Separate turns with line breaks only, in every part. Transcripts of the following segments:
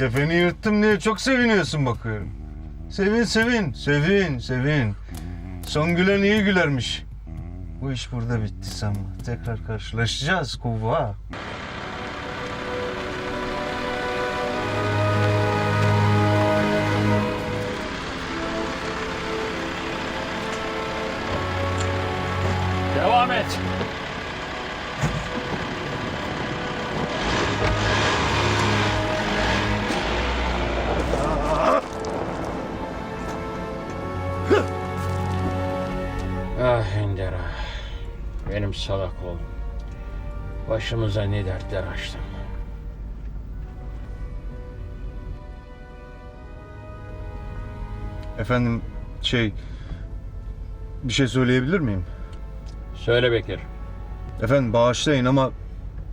Kefeni yırttım diye çok seviniyorsun bakıyorum. Sevin sevin, sevin, sevin. Son gülen iyi gülermiş. Bu iş burada bitti sanma. Tekrar karşılaşacağız kuva.
Benim salak oğlum. Başımıza ne dertler açtın.
Efendim şey... Bir şey söyleyebilir miyim?
Söyle Bekir.
Efendim bağışlayın ama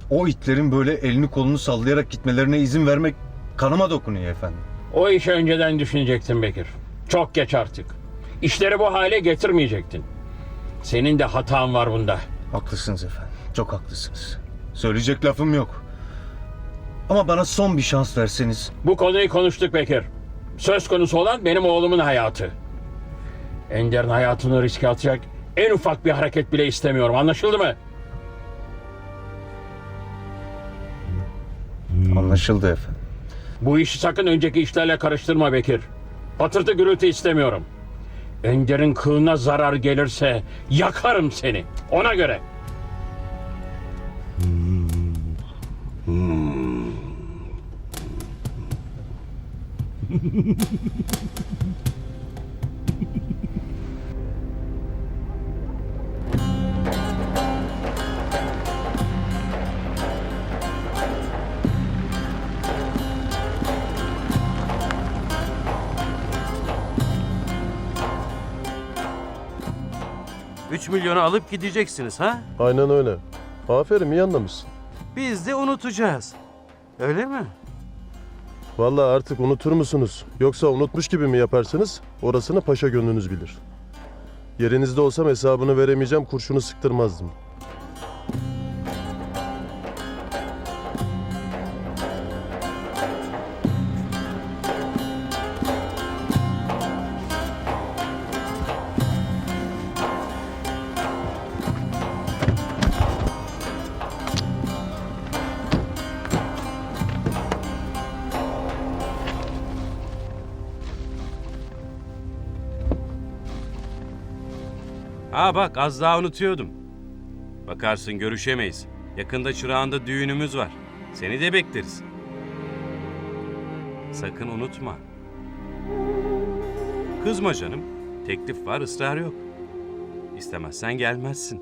o itlerin böyle elini kolunu sallayarak gitmelerine izin vermek kanıma dokunuyor efendim.
O işi önceden düşünecektin Bekir. Çok geç artık. İşleri bu hale getirmeyecektin. Senin de hatan var bunda.
Haklısınız efendim. Çok haklısınız. Söyleyecek lafım yok. Ama bana son bir şans verseniz.
Bu konuyu konuştuk Bekir. Söz konusu olan benim oğlumun hayatı. Ender'in hayatını riske atacak en ufak bir hareket bile istemiyorum. Anlaşıldı mı?
Anlaşıldı efendim.
Bu işi sakın önceki işlerle karıştırma Bekir. Patırtı gürültü istemiyorum. Ender'in kılına zarar gelirse yakarım seni. Ona göre.
Üç milyonu alıp gideceksiniz ha?
Aynen öyle. Aferin iyi anlamışsın.
Biz de unutacağız. Öyle mi?
Vallahi artık unutur musunuz? Yoksa unutmuş gibi mi yaparsınız? Orasını paşa gönlünüz bilir. Yerinizde olsam hesabını veremeyeceğim kurşunu sıktırmazdım.
Ha bak az daha unutuyordum. Bakarsın görüşemeyiz. Yakında çırağında düğünümüz var. Seni de bekleriz. Sakın unutma. Kızma canım. Teklif var, ısrar yok. İstemezsen gelmezsin.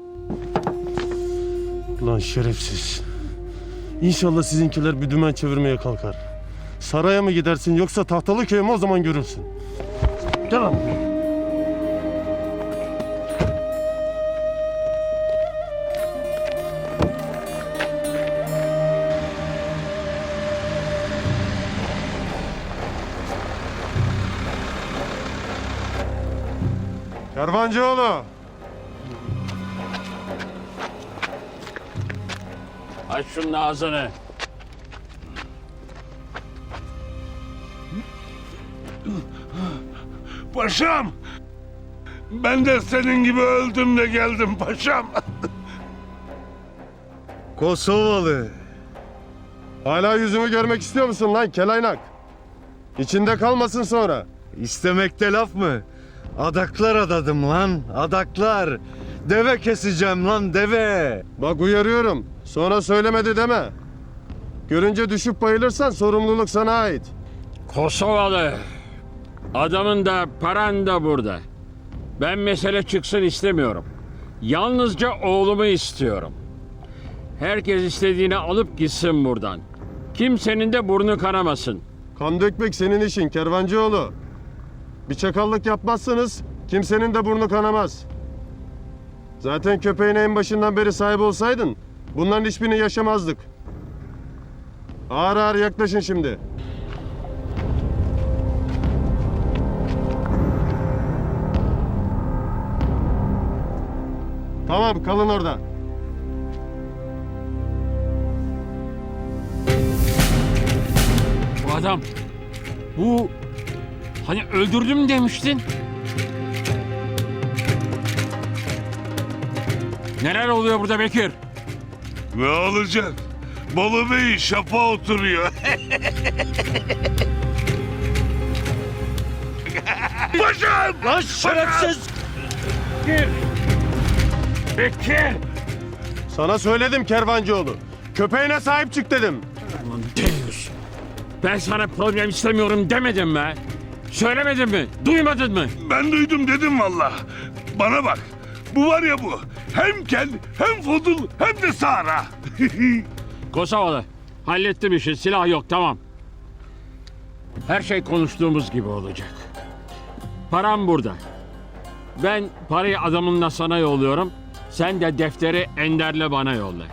Lan şerefsiz. İnşallah sizinkiler bir dümen çevirmeye kalkar. Saraya mı gidersin yoksa tahtalı köye mi o zaman görürsün. Gel lan. Kervancıoğlu.
Aç şunun ağzını.
Paşam! Ben de senin gibi öldüm de geldim paşam.
Kosovalı.
Hala yüzümü görmek istiyor musun lan kelaynak? İçinde kalmasın sonra.
İstemekte laf mı? Adaklar adadım lan. Adaklar. Deve keseceğim lan deve.
Bak uyarıyorum. Sonra söylemedi deme. Görünce düşüp bayılırsan sorumluluk sana ait.
Kosovalı. Adamın da paran da burada. Ben mesele çıksın istemiyorum. Yalnızca oğlumu istiyorum. Herkes istediğini alıp gitsin buradan. Kimsenin de burnu kanamasın.
Kan dökmek senin işin kervancıoğlu. Bir çakallık yapmazsanız kimsenin de burnu kanamaz. Zaten köpeğin en başından beri sahip olsaydın bunların hiçbirini yaşamazdık. Ağır ağır yaklaşın şimdi. Tamam kalın orada.
adam. Bu hani öldürdüm demiştin. Neler oluyor burada Bekir?
Ne olacak? Bolu Bey şapa oturuyor. Paşam!
Lan şerefsiz! Bekir! Bekir!
Sana söyledim Kervancıoğlu. Köpeğine sahip çık dedim.
Lan Deus! Ben sana problem istemiyorum demedim mi? Söylemedim mi? Duymadın mı?
Ben duydum dedim valla. Bana bak. Bu var ya bu. Hem kel, hem fodul, hem de Sara.
Kosovalı. Hallettim işi. Silah yok tamam. Her şey konuştuğumuz gibi olacak. Param burada. Ben parayı adamınla sana yolluyorum. Sen de defteri Ender'le bana yolla.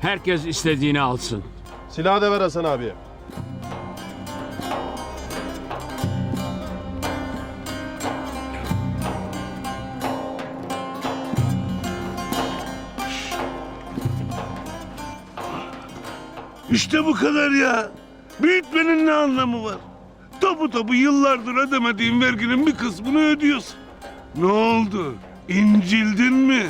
Herkes istediğini alsın.
Silahı da ver Hasan abiye.
İşte bu kadar ya. Büyütmenin ne anlamı var? Tabu tabu yıllardır ödemediğin verginin bir kısmını ödüyorsun. Ne oldu? İncildin mi?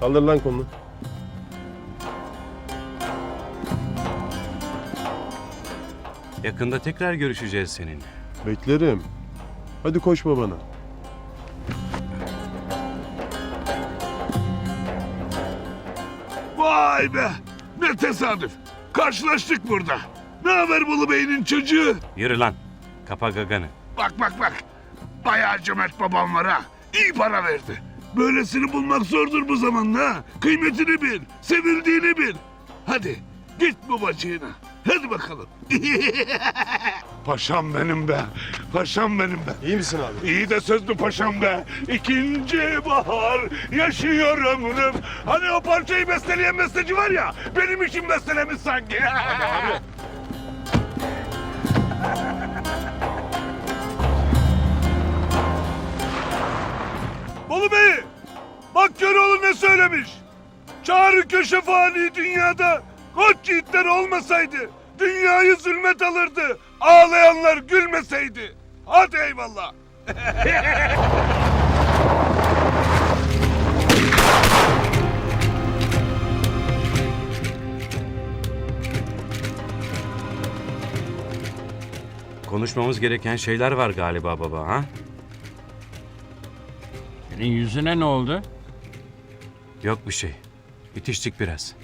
Kaldır lan kolunu.
Yakında tekrar görüşeceğiz seninle.
Beklerim. Hadi koş babana.
Vay be! Ne tesadüf. Karşılaştık burada. Ne haber Bolu Bey'in çocuğu?
Yürü lan. Kapa gaganı.
Bak bak bak. Bayağı cömert babam var ha. İyi para verdi. Böylesini bulmak zordur bu zamanda ha. Kıymetini bil, sevildiğini bil. Hadi git babacığına. Hadi bakalım. paşam benim be. Paşam benim be.
İyi misin abi?
İyi de sözlü paşam be. İkinci bahar yaşıyor ömrüm. Hani o parçayı besteleyen besteci var ya. Benim için bestelemiş sanki. Bolu Bey, bak Köroğlu ne söylemiş. Çağrı köşe fani dünyada koç yiğitler olmasaydı dünyayı zulmet alırdı. Ağlayanlar gülmeseydi. Hadi eyvallah.
Konuşmamız gereken şeyler var galiba baba ha?
Senin yüzüne ne oldu?
Yok bir şey. İtiştik biraz.